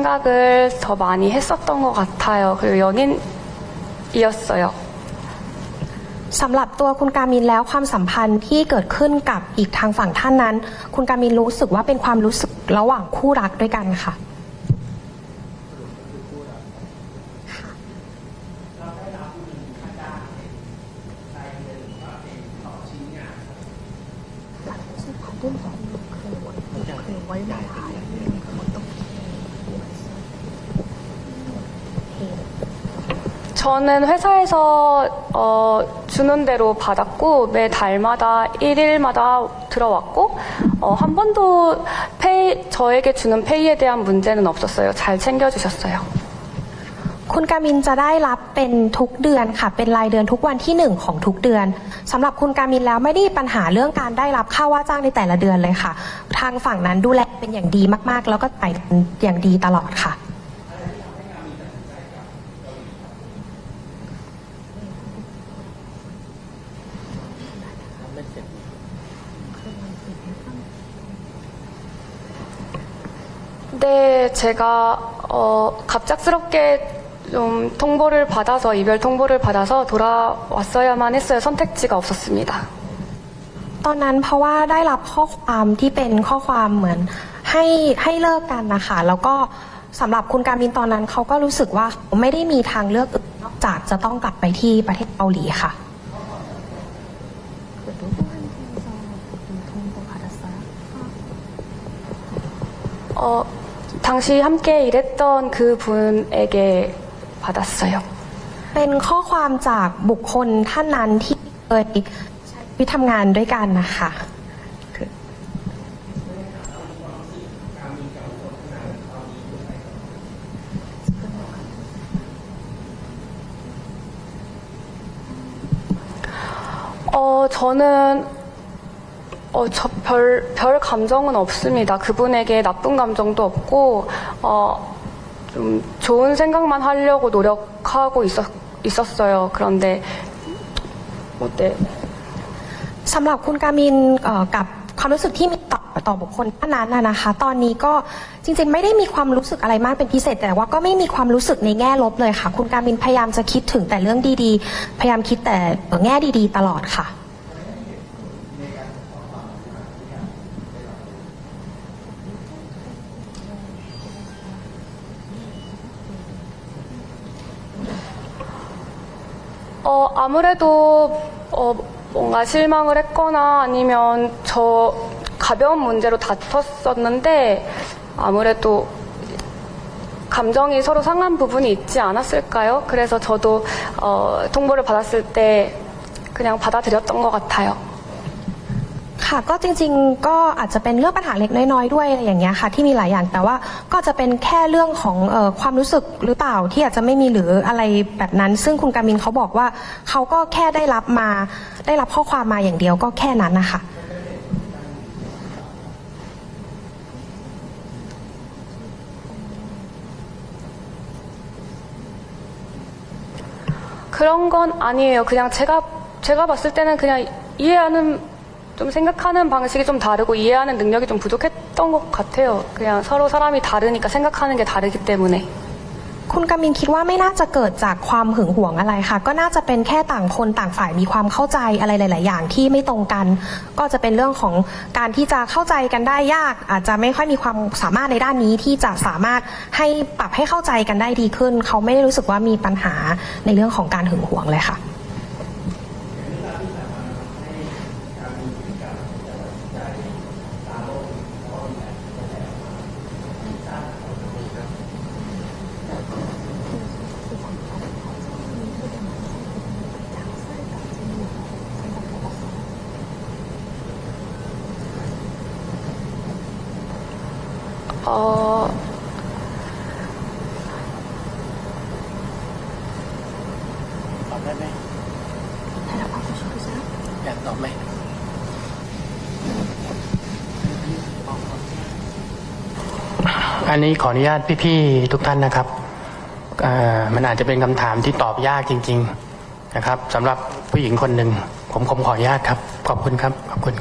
생각을 더 많이 했었던 것 같아요. 그리고 연인이었어요. สำหรับตัวคุณการมินแล้วความสัมพันธ์ที่เกิดขึ้นกับอีกทางฝั่งท่านนั้น คุณการมินรู้สึกว่าเป็นความรู้สึกระหว่างคู่รักด้วยกันค่ะ 저는 회사에서 어, 주는 대로 받았고 매 달마다 1일마다 들어왔고 어, 한 번도 페이, 저에게 주는 페이에 대한 문제는 없었어요. 잘 챙겨주셨어요. คุณการมินจะได้รับเป็นทุกเดือนค่ะ เป็นรายเดือนทุกวันที่หนึ่งของทุกเดือนสำหรับคุณการมินแล้วไม่ได้มีปัญหาเรื่องการได้รับค่าว่าจ้างในแต่ละเดือนเลยค่ะ ทางฝั่งนั้นดูแลเป็นอย่างดีมากๆ แล้วก็จ่ายอย่างดีตลอดค่ะ 네, 제가 어, 갑작스럽게 좀 통보를 받아서 이별 통보를 받아서 돌아왔어야만 했어요. 선택지가 없었습니다. ตอนนั้นเพราะว่าได้รับข้อความที่เป็นข้อความเหมือนให้ให้เลิกกันนะคะ แล้วก็สำหรับคุณการมินตอนนั้นเขาก็รู้สึกว่าไม่ได้มีทางเลือกอื่นนอกจากจะต้องกลับไปที่ประเทศเกาหลีค่ะ 어, 당시 함께 일했던 그 분에게 받았어요. เป็นข้อความจากบุคคลท่านนั้นที่เคยใช้ชีวิตทำงานด้วยกันนะคะ 어, 저는 어, 저 별, 별 감정은 없습니다. 그분에게 나쁜 감정도 없고, 어, 좀 좋은 생각만 하려고 노력하고 있었, 있었어요. 그런데, 뭐, 네. สำหรับคุณกามินเอ่อกับความรู้สึกที่มีต่อต่อบุคคลท่านนั้นนะนะคะ ตอนนี้ก็จริงๆ ไม่ได้มีความรู้สึกอะไรมากเป็นพิเศษ แต่ว่าก็ไม่มีความรู้สึกในแง่ลบเลยค่ะ คุณกามินพยายามจะคิดถึงแต่เรื่องดีๆ พยายามคิดแต่เอ่อแง่ดีๆ ตลอดค่ะ 아무래도, 어, 뭔가 실망을 했거나 아니면 저 가벼운 문제로 다퉜었는데, 아무래도 감정이 서로 상한 부분이 있지 않았을까요? 그래서 저도, 어, 통보를 받았을 때 그냥 받아들였던 것 같아요. ค่ะก็จริงๆก็อาจจะเป็นเรื่องปัญหาเล็กน้อยๆด้วยอะไรอย่างเงี้ยค่ะ ที่มีหลายอย่างแต่ว่าก็จะเป็นแค่เรื่องของเออความรู้สึกหรือเปล่าที่อาจจะไม่มีหรืออะไรแบบนั้น ซึ่งคุณกามินเขาบอกว่าเขาก็แค่ได้รับมาได้รับข้อความมาอย่างเดียวก็แค่นั้นนะคะ 그런 건 아니에요. 그냥 제가, 제가 봤을 때는 그냥 이해하는, 좀 생각하는 방식이 좀 다르고 이해하는 능력이 좀 부족했던 것 같아요. 그냥 서로 사람이 다르니까 생각하는 게 다르기 때문에. คุณกามินคิดว่าไม่น่าจะเกิดจากความหึงหวงอะไรค่ะ ก็น่าจะเป็นแค่ต่างคนต่างฝ่ายมีความเข้าใจอะไรหลาย ๆ อย่างที่ไม่ตรงกัน ก็จะเป็นเรื่องของการที่จะเข้าใจกันได้ยาก อาจจะไม่ค่อยมีความสามารถในด้านนี้ที่จะสามารถให้ปรับให้เข้าใจกันได้ดีขึ้น เขาไม่ได้รู้สึกว่ามีปัญหาในเรื่องของการหึงหวงเลยค่ะ 어, ตอบได้ไหมอยากตอบไหมอันนี้ขออนุญาตพี่ๆทุกท่านนะครับเอ่อมันอาจจะเป็นคำถามที่ตอบยากจริง ๆ นะครับสำหรับผู้หญิงคนหนึ่งผมผมขออนุญาตครับ ขอบคุณครับ ขอบคุณ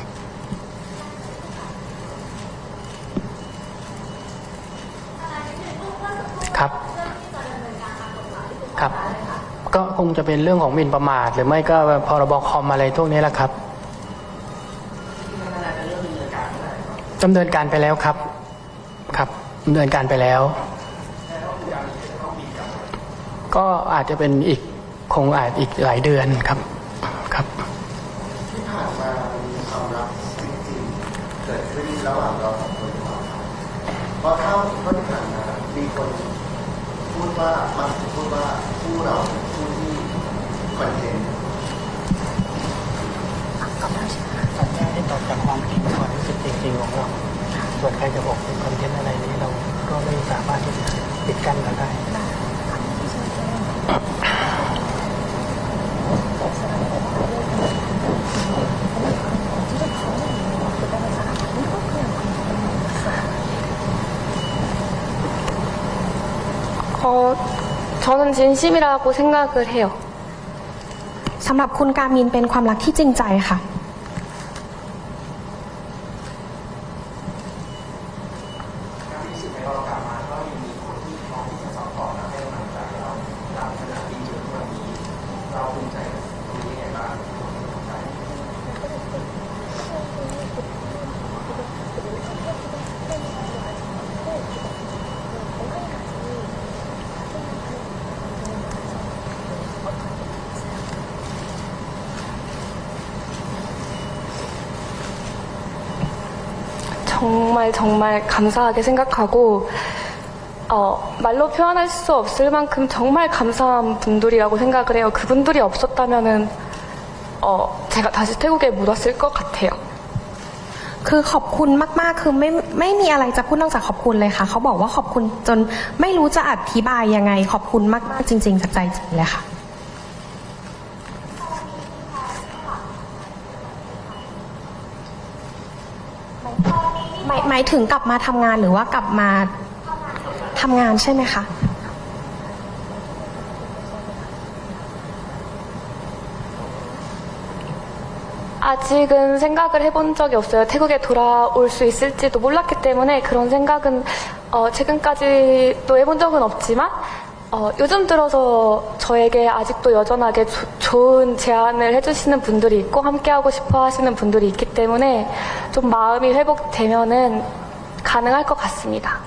ครับ ครับ ก็ คงจะเป็นเรื่องของหมิ่นประมาท หรือไม่ก็พรบคอมอะไรพวกนี้แหละครับดำเนินการไปแล้วครับ ครับดำเนินการไปแล้ว ก็อาจจะเป็นอีกคงอาจอีกหลายเดือนครับครับที่ผ่านมามีความรักจริงๆเกิดขึ้นระหว่างเราสองคนหรือเปล่าครับเพราะเท่าที่ผ่านมามีคนพูดว่าบางคนพูดว่าคู่เรา เป็นคู่ที่คอนเทนต์ ตอนแรกที่ตอบจากความคิดความรู้สึกจริงๆของเรา ส่วนใครจะบอกเป็นคอนเทนต์อะไรนี้เราก็ไม่สามารถที่จะปิดกั้นกันได้ 어, 저는 진심이라고 생각을 해요. สำหรับคุณการมินเป็นความรักที่จริงใจค่ะ 정말 정말 감사하게 생각하고 어, 말로 표현할 수 없을 만큼 정말 감사한 분들이라고 생각을 해요. 그분들이 없었다면은 어, 제가 다시 태국에 묻었을 것 같아요. คือขอบคุณมาก ๆ คือไม่ไม่มีอะไรจะพูดนอกจากขอบคุณเลยค่ะ เขาบอกว่าขอบคุณจนไม่รู้จะอธิบายยังไง ขอบคุณมาก ๆ จริง ๆ จากใจจริงเลยค่ะ ายหมายถึงกลับมาทำงานหรือว่ากลับมาทำงานใช่ไหมคะ 아직은 생각을 해본 적이 없어요. 태국에 돌아올 수 있을지도 몰랐기 때문에 그런 생각은 어, 지금까지도 해본 적은 없지만 어, 요즘 들어서 저에게 아직도 여전하게 조- 좋은 제안을 해주시는 분들이 있고 함께하고 싶어 하시는 분들이 있기 때문에 좀 마음이 회복되면은 가능할 것 같습니다.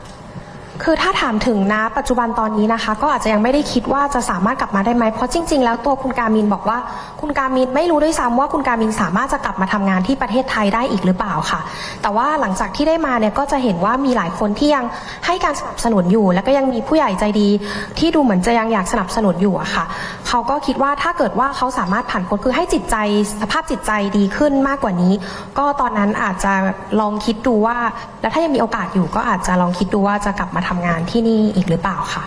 คือถ้าถามถึงนะปัจจุบันตอนนี้นะคะ ก็อาจจะยังไม่ได้คิดว่าจะสามารถกลับมาได้ไหมเพราะจริง ๆ แล้วตัวคุณการมินบอกว่า คุณการมินไม่รู้ด้วยซ้ำว่าคุณการมินสามารถจะกลับมาทำงานที่ประเทศไทยได้อีกหรือเปล่าค่ะ แต่ว่าหลังจากที่ได้มาเนี่ยก็จะเห็นว่ามีหลายคนที่ยังให้การสนับสนุนอยู่ แล้วก็ยังมีผู้ใหญ่ใจดี ที่ดูเหมือนจะยังอยากสนับสนุนอยู่อะค่ะ เขาก็คิดว่าถ้าเกิดว่าเขาสามารถผ่านพ้นคือให้จิตใจสภาพจิตใจดีขึ้นมากกว่านี้ ก็ตอนนั้นอาจจะลองคิดดูว่า แล้วถ้ายังมีโอกาสอยู่ก็อาจจะลองคิดดูว่าจะกลับมาทำงานที่นี่อีกหรือเปล่าค่ะ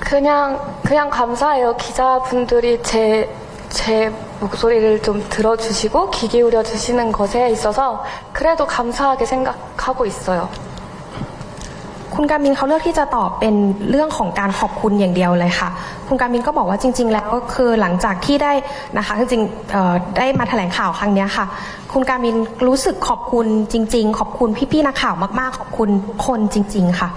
그냥 그냥 감사해요. 기자분들이 제 제 목소리를 좀 들어주시고 귀 기울여 주시는 것에 있어서 그래도 감사하게 생각하고 있어요. คุณการมินเขาเลือกที่จะตอบเป็นเรื่องของการขอบคุณอย่างเดียวเลยค่ะ คุณการมินก็บอกว่าจริง ๆ แล้วก็คือหลังจากที่ได้นะคะจริงๆได้มาแถลงข่าวครั้งนี้ค่ะ คุณการมินรู้สึกขอบคุณจริง ๆ ขอบคุณพี่ๆนักข่าวมากๆ ขอบคุณคนจริง ๆ ค่ะ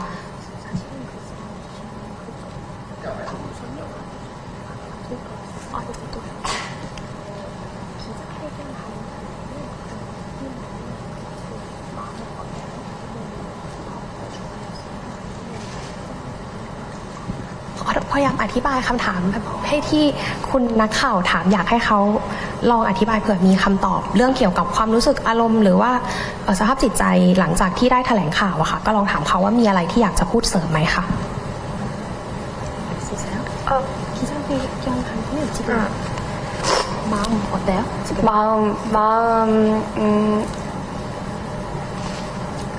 พยายามอธิบายคำถามให้ที่คุณนักข่าวถามอยากให้เขาลองอธิบายเผื่อมีคำตอบ เรื่องเกี่ยวกับความรู้สึกอารมณ์ หรือว่าเอ่อสภาพจิตใจหลังจากที่ได้แถลงข่าวอะค่ะ ก็ลองถามเขาว่ามีอะไรที่อยากจะพูดเสริมไหมคะ 어, 마음 어때요? 마음 마음 음,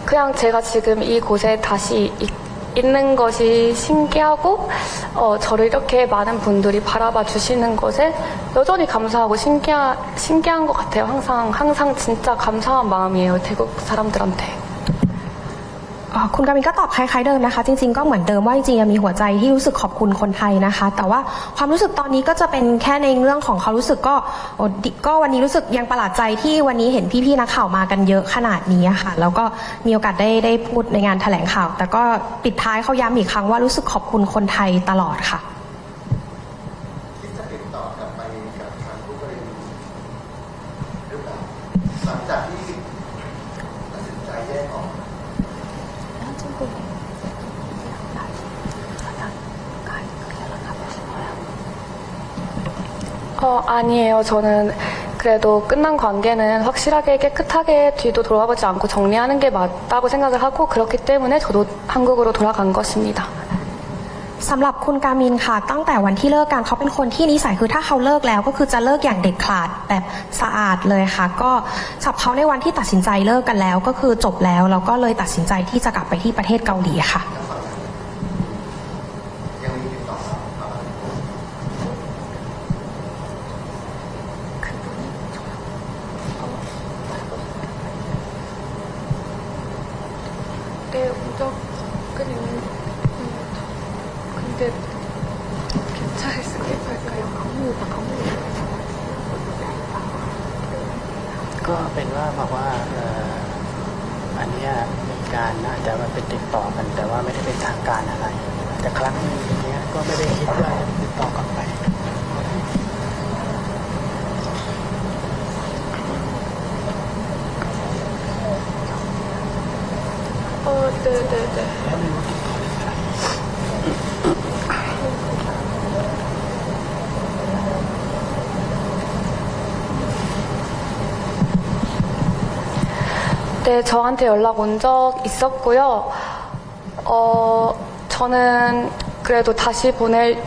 그냥 제가 지금 이곳에 다시 있, 있는 것이 신기하고 어, 저를 이렇게 많은 분들이 바라봐 주시는 것에 여전히 감사하고 신기하, 신기한 것 같아요. 항상 항상 진짜 감사한 마음이에요. 태국 사람들한테. คุณกามินก็ตอบคล้ายๆเดิมนะคะ จริงๆก็เหมือนเดิมว่าจริงๆยังมีหัวใจที่รู้สึกขอบคุณคนไทยนะคะ แต่ว่าความรู้สึกตอนนี้ก็จะเป็นแค่ในเรื่องของเขารู้สึกก็ก็วันนี้รู้สึกยังประหลาดใจที่วันนี้เห็นพี่ๆนักข่าวมากันเยอะขนาดนี้ค่ะ แล้วก็มีโอกาสได้ได้พูดในงานแถลงข่าว แต่ก็ปิดท้ายเขาย้ำอีกครั้งว่ารู้สึกขอบคุณคนไทยตลอดค่ะ คิดจะติดต่อกลับไปกับทางผู้กรณีหรือเปล่าหลังจากที่ตัดสินใจแยกออก 어, 아니에요. 저는 그래도 끝난 관계는 확실하게 깨끗하게 뒤도 돌아보지 않고 정리하는 게 맞다고 생각을 하고 그렇기 때문에 저도 한국으로 돌아간 것입니다. สำหรับคุณกามินค่ะ ตั้งแต่วันที่เลิกกันเขาเป็นคนที่นิสัยคือถ้าเขาเลิกแล้วก็คือจะเลิกอย่างเด็ดขาดแบบสะอาดเลยค่ะ ก็จับเขาในวันที่ตัดสินใจเลิกกันแล้ว ก็คือจบแล้วแล้วก็เลยตัดสินใจที่จะกลับไปที่ประเทศเกาหลีค่ะ ก็เป็นว่าบอกว่าอันนี้มีการอาจจะมาเป็นติดต่อกัน แต่ว่าไม่ได้เป็นทางการอะไร แต่ครั้งนี้เนี้ยก็ไม่ได้คิดว่าติดต่อกลับไปเออเดอเดอเดอ 네, 저한테 연락 온 적 있었고요. 어, 저는 그래도 다시 보낼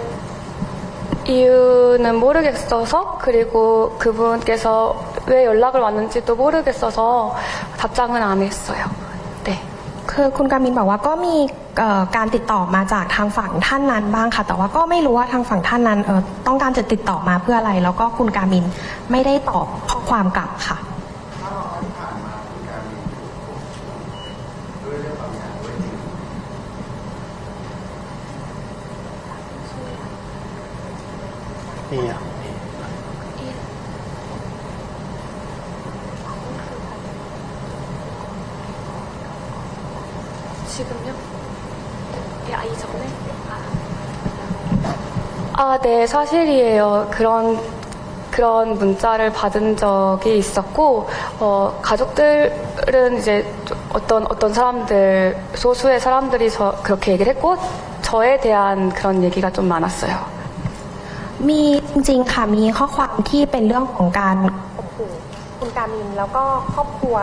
이유는 모르겠어서, 그리고 그분께서 왜 연락을 왔는지도 모르겠어서 답장은 안 했어요. 네. คือคุณกามินบอกว่าก็มีเอ่อการติดต่อมาจากทางฝั่งท่านนั้นบ้างค่ะ แต่ว่าก็ไม่รู้ว่าทางฝั่งท่านนั้นเอ่อต้องการจะติดต่อมาเพื่ออะไร แล้วก็คุณกามินไม่ได้ตอบข้อความกลับค่ะ 지금요? 야, 이전에? 아, 네, 사실이에요. 그런, 그런 문자를 받은 적이 있었고, 어, 가족들은 이제 어떤, 어떤 사람들, 소수의 사람들이 저, 그렇게 얘기를 했고, 저에 대한 그런 얘기가 좀 많았어요. มีจริงๆค่ะมีข้อความที่เป็นเรื่องของการข่มขู่คุณกามินแล้วก็ครอบครัว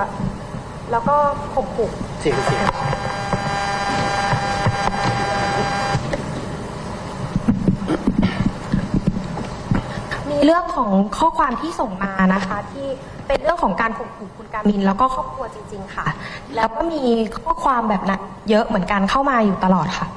แล้วก็ข่มขู่ เสียงเสียง เรื่องของข้อความที่ส่งมานะคะ ที่เป็นเรื่องของการข่มขู่คุณกามิน แล้วก็ครอบครัวจริง ๆ ค่ะ แล้วก็มีข้อความแบบนั้นเยอะเหมือนกันเข้ามาอยู่ตลอดค่ะ